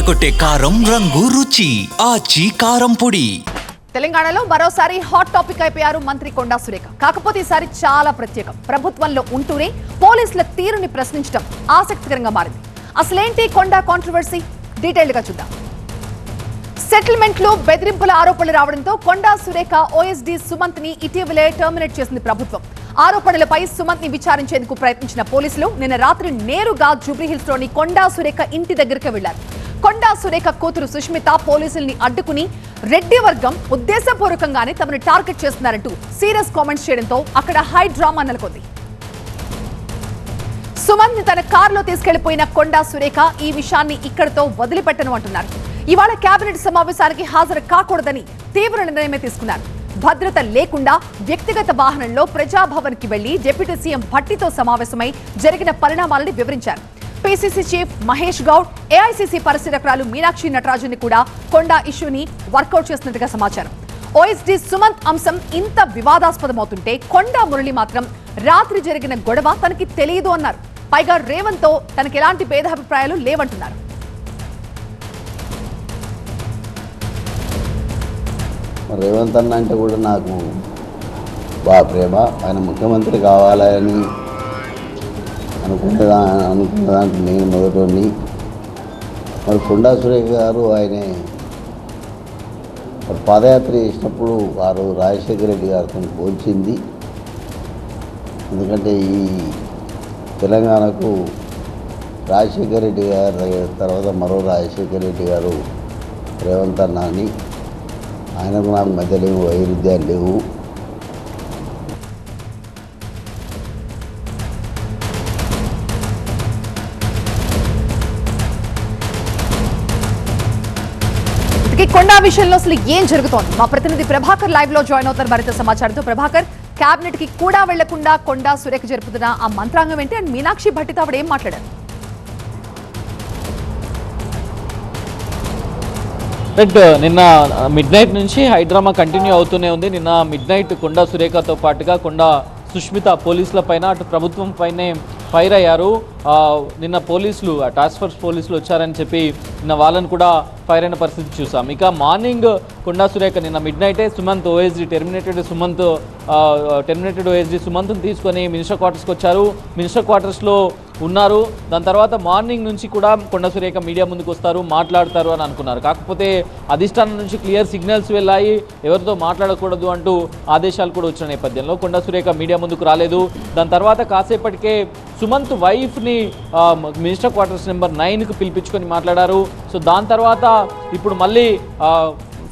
అదరగొట్టే కారం రంగు రుచి ఆచి కారం పొడి. తెలంగాణలో మరోసారి హాట్ టాపిక్ అయిపోయారు మంత్రి కొండా సురేఖ. కాకపోతే ఈసారి చాలా ప్రత్యేకం. ప్రభుత్వంలో ఉంటూనే పోలీసుల తీరుని ప్రశ్నించడం ఆసక్తికరంగా మారింది. అసలేంటి కొండా కాంట్రవర్సీ డీటెయిల్డ్గా చూద్దాం. సెటిల్మెంట్లో బెదిరింపుల ఆరోపణలు రావడంతో కొండా సురేఖ ఓఎస్డీ సుమంత్ని ఇటీవలే టర్మినేట్ చేసింది ప్రభుత్వం. ఆరోపణలపై సుమంత్ని విచారించేందుకు ప్రయత్నించిన పోలీసులు నిన్న రాత్రి నేరుగా జూబ్లీహిల్స్లోని కొండా సురేఖ ఇంటి దగ్గరికి వెళ్ళారు కొండా సురేఖ కూతురు సుష్మిత పోలీసుల్ని అడ్డుకుని రెడ్డి వర్గం ఉద్దేశపూర్వకంగానే తమను టార్గెట్ చేస్తున్నారంటూ సీరియస్ కామెంట్స్ చేయడంతో అక్కడ హై డ్రామా నెలకొంది. సుమంత్ని తన కారులో తీసుకెళ్ళిపోయిన కొండా సురేఖ ఈ విషయాన్ని ఇక్కడితో వదిలిపెట్టను అంటున్నారు. ఇవాళ కేబినెట్ సమావేశానికి హాజరు కాకూడదని తీవ్ర నిర్ణయమే తీసుకున్నారు. భద్రత లేకుండా వ్యక్తిగత వాహనంలో ప్రజాభవన్కి వెళ్ళి డిప్యూటీ సీఎం భట్టితో సమావేశమై జరిగిన పరిణామాలని వివరించారు. PCC chief Mahesh Goud AICC పరిశీలకురాలు Meenakshi Natarajan కూడా కొండా ఇష్యూని వర్కౌట్ చేస్తున్నట్టుగా సమాచారం. ఓఎస్డీ సుమంత్ అంశం ఇంత వివాదాస్పదమవుతుంటే కొండా మురళి మాత్రం రాత్రి జరిగిన గొడవ తనకి తెలియదు అన్నారు. పైగా రేవంత్తో తనకి ఎలాంటి భేదాభిప్రాయాలు లేవంటున్నారు. రేవంత్ అన్న అంటే కూడా నాకు బాగా ప్రేమ. ఆయన ముఖ్యమంత్రి కావాలని అనుకునే అనుకున్న దాంట్లో నేను మొదటి మరి కొండా సురేఖ గారు ఆయనే పాదయాత్ర చేసినప్పుడు వారు రాజశేఖర రెడ్డి గారితో పోల్చింది. ఎందుకంటే ఈ తెలంగాణకు రాజశేఖర రెడ్డి గారి తర్వాత మరో రాజశేఖర రెడ్డి గారు రేవంత్ అన్న అని ఆయనకు నాకు మధ్యలో లేవు వైరుధ్యాలు లేవు. ఇంతకీ కొండా విషయంలో అసలు ఏం జరుగుతోంది? మా ప్రతినిధి ప్రభాకర్ లైవ్లో జాయిన్ అవుతారు మరింత సమాచారంతో. ప్రభాకర్ కేబినెట్కి కూడా వెళ్ళకుండా కొండా సురేఖ జరుపుతున్న ఆ మంత్రాంగం ఏంటి? అండ్ మీనాక్షి భట్టితో ఆవిడ ఏం మాట్లాడారు? రైట్ uh, నిన్న uh, మిడ్ నైట్ నుంచి హైడ్రామా కంటిన్యూ అవుతూనే ఉంది. నిన్న మిడ్ నైట్ కొండా సురేఖతో పాటుగా కొండా సుష్మిత పోలీసుల పైన అటు ప్రభుత్వం పైనే ఫైర్ అయ్యారు. నిన్న పోలీసులు టాస్క్ ఫోర్స్ పోలీసులు వచ్చారని చెప్పి నిన్న వాళ్ళని కూడా ఫైర్ అయిన పరిస్థితి చూసాం. ఇక మార్నింగ్ కొండా సురేఖ నిన్న మిడ్ నైటే Sumanth OSD terminated Sumanth terminated OSD సుమంత్ని తీసుకొని మినిస్టర్ క్వార్టర్స్కి వచ్చారు. మినిస్టర్ క్వార్టర్స్లో ఉన్నారు. దాని తర్వాత మార్నింగ్ నుంచి కూడా కొండ సురేఖ మీడియా ముందుకు వస్తారు మాట్లాడతారు అని అనుకున్నారు. కాకపోతే అధిష్టానం నుంచి క్లియర్ సిగ్నల్స్ వెళ్ళాయి. ఎవరితో మాట్లాడకూడదు అంటూ ఆదేశాలు కూడా వచ్చిన నేపథ్యంలో కొండ సురేఖ మీడియా ముందుకు రాలేదు. దాని తర్వాత కాసేపటికే సుమంత్ వైఫ్ని మినిస్టర్ క్వార్టర్స్ నెంబర్ నైన్కి పిలిపించుకొని మాట్లాడారు. సో దాని తర్వాత ఇప్పుడు మళ్ళీ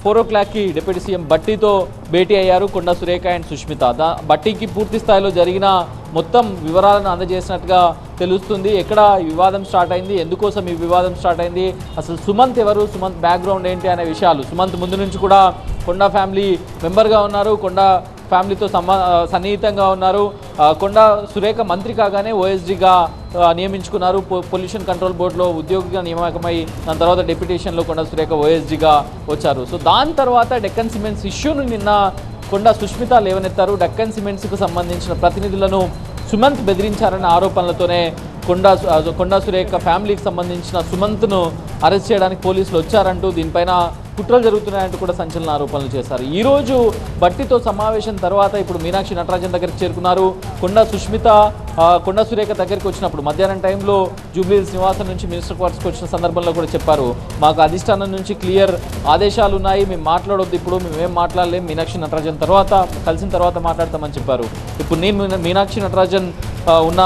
ఫోర్ ఓ క్లాక్కి డిప్యూటీ సీఎం బట్టీతో భేటీ అయ్యారు కొండా సురేఖ అండ్ సుష్మిత. దా బట్టీకి పూర్తి స్థాయిలో జరిగిన మొత్తం వివరాలను అందజేసినట్టుగా తెలుస్తుంది. ఎక్కడ వివాదం స్టార్ట్ అయింది? ఎందుకోసం ఈ వివాదం స్టార్ట్ అయింది? అసలు సుమంత్ ఎవరు? సుమంత్ బ్యాక్గ్రౌండ్ ఏంటి? అనే విషయాలు. సుమంత్ ముందు నుంచి కూడా కొండా ఫ్యామిలీ మెంబర్గా ఉన్నారు. కొండా ఫ్యామిలీతో సమా సన్నిహితంగా ఉన్నారు. కొండ సురేఖ మంత్రి కాగానే ఓఎస్డీగా నియమించుకున్నారు. పొ- పొల్యూషన్ కంట్రోల్ బోర్డులో ఉద్యోగిగా నియామకమై దాని తర్వాత డెప్యుటేషన్లో కొండ సురేఖ ఓఎస్డీగా వచ్చారు. సో దాని తర్వాత డెక్కన్ సిమెంట్స్ ఇష్యూను నిన్న కొండ సుష్మిత లేవనెత్తారు. డెక్కన్ సిమెంట్స్కు సంబంధించిన ప్రతినిధులను సుమంత్ బెదిరించారన్న ఆరోపణలతోనే కొండా కొండా సురేఖ ఫ్యామిలీకి సంబంధించిన సుమంత్ను అరెస్ట్ చేయడానికి పోలీసులు వచ్చారంటూ దీనిపైన కుట్రలు జరుగుతున్నాయంటూ కూడా సంచలన ఆరోపణలు చేశారు. ఈరోజు బట్టితో సమావేశం తర్వాత ఇప్పుడు మీనాక్షి నటరాజన్ దగ్గరికి చేరుకున్నారు. కొండా సుష్మిత కొండ కొండా సురేఖ దగ్గరికి వచ్చినప్పుడు మధ్యాహ్నం టైంలో జూబ్లీహిల్స్ నివాసం నుంచి మినిస్టర్ క్వార్టర్స్కి వచ్చిన సందర్భంలో కూడా చెప్పారు. మాకు అధిష్టానం నుంచి క్లియర్ ఆదేశాలు ఉన్నాయి. మేము మాట్లాడొద్దు ఇప్పుడు మేమేం మాట్లాడలేం. మీనాక్షి నటరాజన్ తర్వాత కలిసిన తర్వాత మాట్లాడతామని చెప్పారు. ఇప్పుడు నేను మీనాక్షి నటరాజన్ ఉన్న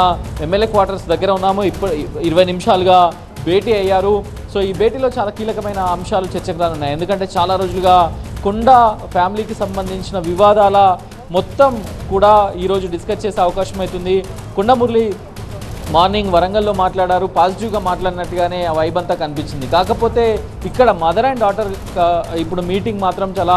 ఎమ్మెల్యే క్వార్టర్స్ దగ్గర ఉన్నాము. ఇప్పుడు ఇరవై నిమిషాలుగా భేటీ అయ్యారు. సో ఈ భేటీలో చాలా కీలకమైన అంశాలు చర్చకు రానున్నాయి. ఎందుకంటే చాలా రోజులుగా కొండ ఫ్యామిలీకి సంబంధించిన వివాదాల మొత్తం కూడా ఈరోజు డిస్కస్ చేసే అవకాశం అవుతుంది. కొండ మురళి మార్నింగ్ వరంగల్లో మాట్లాడారు. పాజిటివ్గా మాట్లాడినట్టుగానే ఆ కనిపించింది. కాకపోతే ఇక్కడ మదర్ అండ్ డాటర్ ఇప్పుడు మీటింగ్ మాత్రం చాలా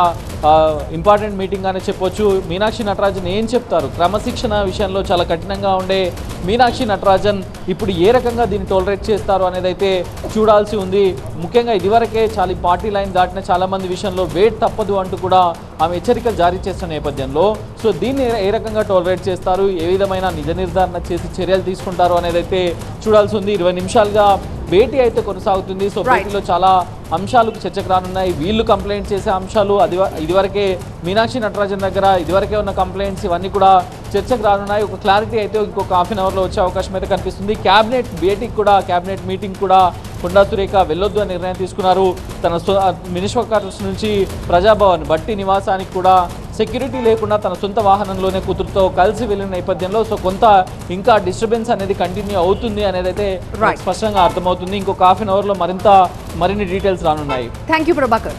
ఇంపార్టెంట్ మీటింగ్ అనే చెప్పొచ్చు. మీనాక్షి నటరాజన్ ఏం చెప్తారు? క్రమశిక్షణ విషయంలో చాలా కఠినంగా ఉండే మీనాక్షి నటరాజన్ ఇప్పుడు ఏ రకంగా దీన్ని టోలరేట్ చేస్తారు అనేది అయితే చూడాల్సి ఉంది. ముఖ్యంగా ఇదివరకే చాలా ఈ పార్టీ లైన్ దాటిన చాలామంది విషయంలో వెయిట్ తప్పదు అంటూ కూడా ఆమె హెచ్చరికలు జారీ చేస్తున్న నేపథ్యంలో. సో దీన్ని ఏ- ఏ రకంగా టోలరేట్ చేస్తారు? ఏ విధమైన నిజ నిర్ధారణ చేసి చర్యలు తీసుకుంటారు అనేది అయితే చూడాల్సి ఉంది. ఇరవై నిమిషాలుగా భేటీ అయితే కొనసాగుతుంది. సో. భేటీలో చాలా అంశాలు చర్చకు రానున్నాయి. వీళ్ళు కంప్లైంట్ చేసే అంశాలు అది ఇదివరకే మీనాక్షి నటరాజన్ దగ్గర ఇదివరకే ఉన్న కంప్లైంట్స్ ఇవన్నీ కూడా చర్చకు రానున్నాయి. ఒక క్లారిటీ అయితే ఇంకొక హాఫ్ అన్ అవర్లో వచ్చే అవకాశం అయితే కనిపిస్తుంది. క్యాబినెట్ భేటీకి కూడా క్యాబినెట్ మీటింగ్ కూడా కొండా సురేఖ వెళ్ళొద్దు అని నిర్ణయం తీసుకున్నారు తన మినిస్టర్ నుంచి ప్రజాభవన్. బట్టి నివాసానికి కూడా సెక్యూరిటీ లేకుండా తన సొంత వాహనంలోనే కూతురుతో కలిసి వెళ్ళిన నేపథ్యంలో సో కొంత ఇంకా డిస్టర్బెన్స్ అనేది కంటిన్యూ అవుతుంది అనేది అయితే. స్పష్టంగా అర్థమవుతుంది. ఇంకొక హాఫ్ అన్ అవర్లో మరింత మరిన్ని డీటెయిల్స్ రానున్నాయి. Thank you Prabhakar